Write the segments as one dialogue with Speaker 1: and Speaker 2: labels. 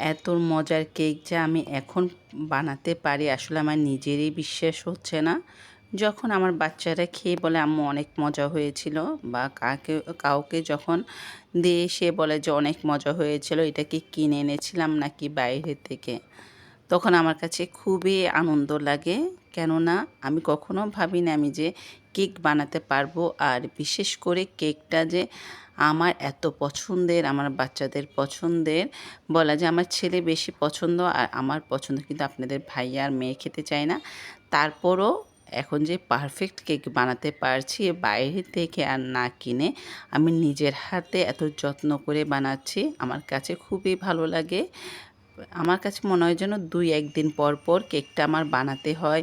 Speaker 1: এত মজার কেক যে আমি এখন বানাতে পারি আসলে আমার নিজেরই বিশ্বাস হচ্ছে না। যখন আমার বাচ্চারা খেয়ে বলে, আম্মু, অনেক মজা হয়েছিল, বা কাকে, কাউকে যখন দিয়ে, সে বলে যে, অনেক মজা হয়েছিল, এটা কি কিনে এনেছিলাম নাকি বাইরে থেকে? তখন আমার কাছে খুবই আনন্দ লাগে। কেননা আমি কখনো ভাবিনি আমি যে কেক বানাতে পারব। আর বিশেষ করে কেকটা যে আমার এত পছন্দের, আমার বাচ্চাদের পছন্দের বলা যে আমার ছেলে বেশি পছন্দ আর আমার পছন্দ কিন্তু আপনাদের ভাই আর মেয়ে খেতে চায় না। তারপরও এখন যে পারফেক্ট কেক বানাতে পারছি বাইরে থেকে আর না কিনে আমি নিজের হাতে এত যত্ন করে বানাচ্ছি, আমার কাছে খুবই ভালো লাগে। আমার কাছে মনে হয় যেন দুই একদিন পর পর কেকটা আমার বানাতে হয়।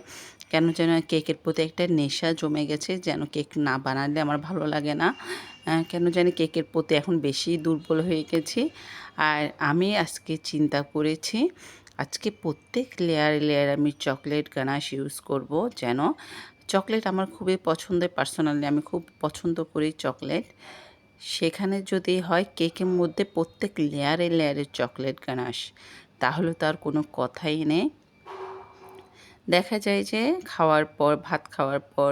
Speaker 1: কেন যেন কেকের প্রতি একটা নেশা জমে গেছে, যেন কেক না বানালে আমার ভালো লাগে না। কেন জানি কেকের প্রতি এখন বেশি দুর্বল হয়ে গেছি। আর আমি আজকে চিন্তা করেছি, আজকে প্রত্যেক লেয়ার লেয়ার আমি চকলেট গানাশ ইউজ করব। যেন চকলেট আমার খুবই পছন্দের পার্সোনালি আমি খুব পছন্দ করি চকলেট সেখানে যদি হয়, কেকের মধ্যে প্রত্যেক লেয়ারে লেয়ারে চকলেট গানাশ তাহলে তার কোনো কথাই নেই। দেখা যায় যে খাওয়ার পর, ভাত খাওয়ার পর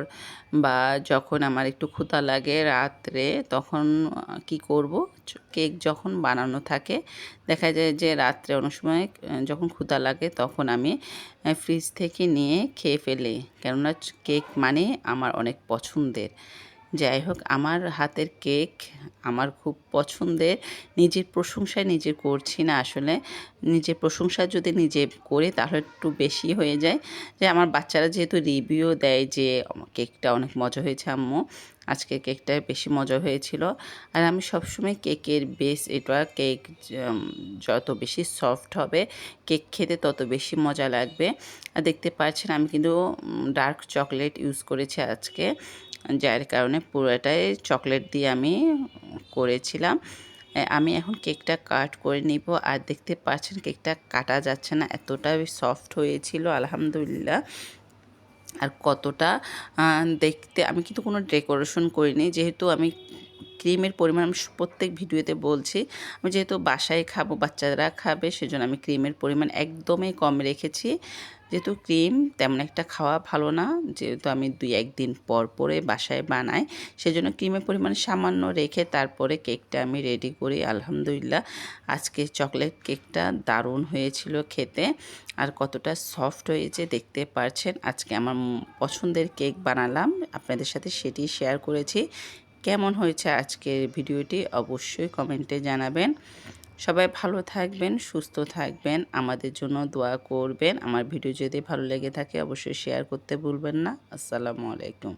Speaker 1: বা যখন আমার একটু ক্ষুধা লাগে রাত্রে, তখন কি করব? কেক যখন বানানো থাকে, দেখা যায় যে রাত্রে অনেক সময় যখন ক্ষুধা লাগে তখন আমি ফ্রিজ থেকে নিয়ে খেয়ে ফেলি। কেননা কেক মানে আমার অনেক পছন্দের। যাই হোক, আমার হাতের কেক আমার খুব পছন্দের। নিজের প্রশংসায় নিজে করছি না আসলে। নিজের প্রশংসা যদি নিজে করে তাহলে একটু বেশি হয়ে যায়। যে আমার বাচ্চারা যেহেতু রিভিউ দেয় যে, কেকটা অনেক মজা হয়েছে আম্মু। আজকে কেকটা বেশি মজা হয়েছিল। আর আমি সবসময় কেকের বেস এটা, কেক যত বেশি সফট হবে, কেক খেতে তত বেশি মজা লাগবে। আর দেখতে পাচ্ছেন আমি কিন্তু ডার্ক চকলেট ইউজ করেছি আজকে, যার কারণে পুরোটাই চকলেট দিয়ে আমি করেছিলাম। আমি এখন কেকটা কাট করে নিব। আর দেখতে পাচ্ছেন কেকটা কাটা যাচ্ছে না এতটা সফট হয়েছিল, আলহামদুলিল্লাহ। আর কতটা দেখতে, আমি কিন্তু কোনো ডেকোরেশন করিনি। যেহেতু আমি ক্রিমের পরিমাণ, আমি প্রত্যেক ভিডিওতে বলছি, আমি যেহেতু বাসায় খাব, বাচ্চারা খাবে, সেজন্য আমি ক্রিমের পরিমাণ একদমই কম রেখেছি। যেহেতু ক্রিম তেমন একটা খাওয়া ভালো না, যেহেতু আমি দুই একদিন পর পরে বাসায় বানাই, সেজন্য ক্রিমের পরিমাণ সামান্য রেখে তারপরে কেকটা আমি রেডি করি, আলহামদুলিল্লাহ। আজকে চকলেট কেকটা দারুণ হয়েছিল খেতে, আর কতটা সফট হয়েছে দেখতে পারছেন। আজকে আমার পছন্দের কেক বানালাম, আপনাদের সাথে সেটি শেয়ার করেছি। কেমন হয়েছে আজকের ভিডিওটি অবশ্যই কমেন্টে জানাবেন। সবাই ভালো থাকবেন, সুস্থ থাকবেন, আমাদের জন্য দোয়া করবেন। আমার ভিডিও যদি ভালো লেগে থাকে অবশ্যই শেয়ার করতে ভুলবেন না। আসসালামু আলাইকুম।